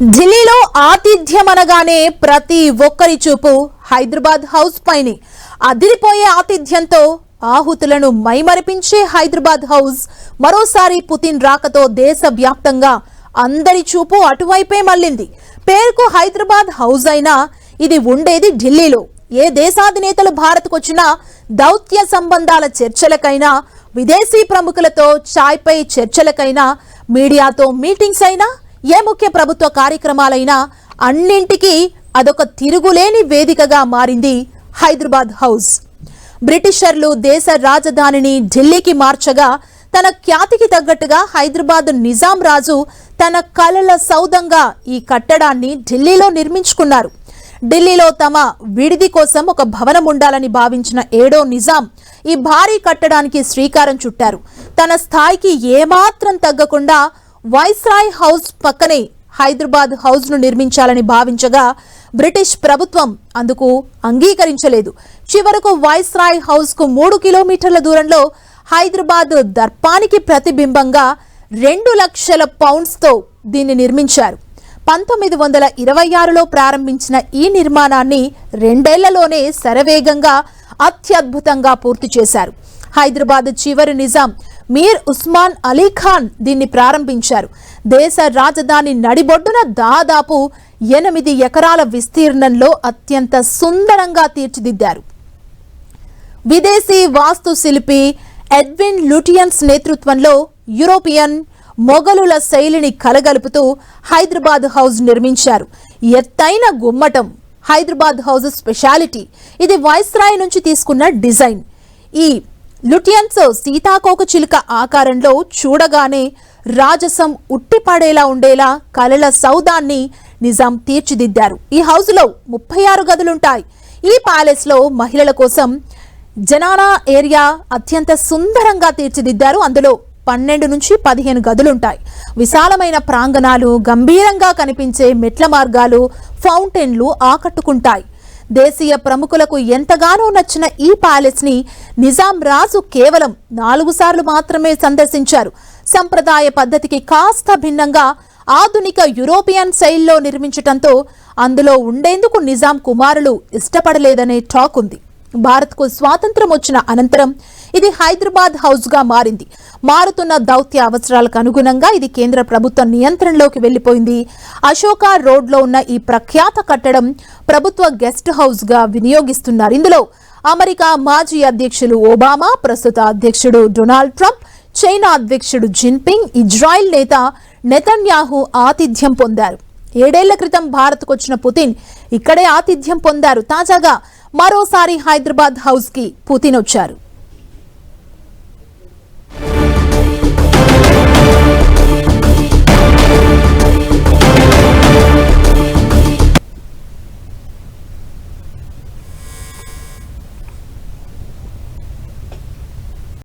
ఢిల్లీలో ఆతిథ్యం అనగానే ప్రతి ఒక్కరి చూపు హైదరాబాద్ హౌస్ పైనే. అదిరిపోయే ఆతిథ్యంతో ఆహుతులను మైమరిపించే హైదరాబాద్ హౌస్ మరోసారి పుతిన్ రాకతో దేశవ్యాప్తంగా అందరి చూపు అటువైపే మళ్ళింది. పేరుకు హైదరాబాద్ హౌస్ అయినా ఇది ఉండేది ఢిల్లీలో. ఏ దేశాధినేతలు భారత్కు వచ్చినా దౌత్య సంబంధాల చర్చలకైనా విదేశీ ప్రముఖులతో చాయ్పై చర్చలకైనా మీడియాతో మీటింగ్స్ అయినా ఏ ముఖ్య ప్రభుత్వ కార్యక్రమాలైనా అన్నింటికీ అదొక తిరుగులేని వేదికగా మారింది హైదరాబాద్ హౌస్. బ్రిటిషర్లు దేశ రాజధానిని ఢిల్లీకి మార్చగా తన ఖ్యాతికి తగ్గట్టుగా హైదరాబాద్ నిజాం రాజు తన కలల సౌదంగా ఈ కట్టడాన్ని ఢిల్లీలో నిర్మించుకున్నారు. ఢిల్లీలో తమ విడిది కోసం ఒక భవనం ఉండాలని భావించిన ఏడో నిజాం ఈ భారీ కట్టడానికి శ్రీకారం చుట్టారు. తన స్థాయికి ఏమాత్రం తగ్గకుండా వైస్రాయ్ హౌస్ పక్కనే హైదరాబాద్ హౌస్ను నిర్మించాలని భావించగా బ్రిటిష్ ప్రభుత్వం అందుకు అంగీకరించలేదు. చివరకు వైస్రాయ్ హౌస్కు మూడు కిలోమీటర్ల దూరంలో హైదరాబాద్ దర్పానికి ప్రతిబింబంగా రెండు లక్షల పౌండ్స్తో దీన్ని నిర్మించారు. పంతొమ్మిది వందల ఇరవై ఆరులో ప్రారంభించిన ఈ నిర్మాణాన్ని రెండేళ్ళలోనే శరవేగంగా అత్యద్భుతంగా పూర్తి చేశారు. హైదరాబాద్ చివరి నిజాం మీర్ ఉస్మాన్ అలీ ఖాన్ దీన్ని ప్రారంభించారు. దేశ రాజధాని నడిబొడ్డున దాదాపు ఎనిమిది ఎకరాల విస్తీర్ణంలో అత్యంత సుందరంగా తీర్చిదిద్దారు. విదేశీ వాస్తు శిల్పి ఎడ్విన్ లూటియన్స్ నేతృత్వంలో యూరోపియన్ మొఘలుల శైలిని కలగలుపుతూ హైదరాబాద్ హౌస్ నిర్మించారు. ఎత్తైన గుమ్మటం హైదరాబాద్ హౌస్ స్పెషాలిటీ ఇది వైస్రాయ్ నుంచి తీసుకున్న డిజైన్. ఈ లుటియన్స్ సీతాకోక చిలుక ఆకారంలో చూడగానే రాజసం ఉట్టిపడేలా ఉండేలా కలల సౌదాన్ని నిజాం తీర్చిదిద్దారు. ఈ హౌస్లో ముప్పై ఆరు గదులుంటాయి. ఈ ప్యాలెస్లో మహిళల కోసం జనానా ఏరియా అత్యంత సుందరంగా తీర్చిదిద్దారు. అందులో పన్నెండు నుంచి పదిహేను గదులుంటాయి. విశాలమైన ప్రాంగణాలు గంభీరంగా కనిపించే మెట్ల మార్గాలు ఫౌంటైన్లు ఆకట్టుకుంటాయి. దేశీయ ప్రముఖులకు ఎంతగానో నచ్చిన ఈ ప్యాలెస్ని నిజాం రాజు కేవలం నాలుగు సార్లు మాత్రమే సందర్శించారు. సంప్రదాయ పద్ధతికి కాస్త భిన్నంగా ఆధునిక యూరోపియన్ శైలిలో నిర్మించటంతో అందులో ఉండేందుకు నిజాం కుమారులు ఇష్టపడలేదనే టాక్ ఉంది. భారత్కు స్వాతంత్రం వచ్చిన అనంతరం ఇది హైదరాబాద్ హౌస్గా మారింది. మారుతున్న దౌత్య అవసరాలకు అనుగుణంగా ఇది కేంద్ర ప్రభుత్వ నియంత్రణలోకి వెళ్ళిపోయింది అశోక రోడ్లో ఉన్న ఈ ప్రఖ్యాత కట్టడం ప్రభుత్వ గెస్ట్ హౌస్గా వినియోగిస్తున్నారు. ఇందులో అమెరికా మాజీ అధ్యక్షులు ఒబామా ప్రస్తుత అధ్యక్షుడు డొనాల్డ్ ట్రంప్ చైనా అధ్యక్షుడు జిన్పింగ్ ఇజ్రాయెల్ నేత నెతన్యాహు ఆతిథ్యం పొందారు. ఏడేళ్ళ క్రితం భారత్కు వచ్చిన పుతిన్ ఇక్కడే ఆతిథ్యం పొందారు. తాజాగా మరోసారి హైదరాబాద్ హౌస్కి పుతిన్ వచ్చారు.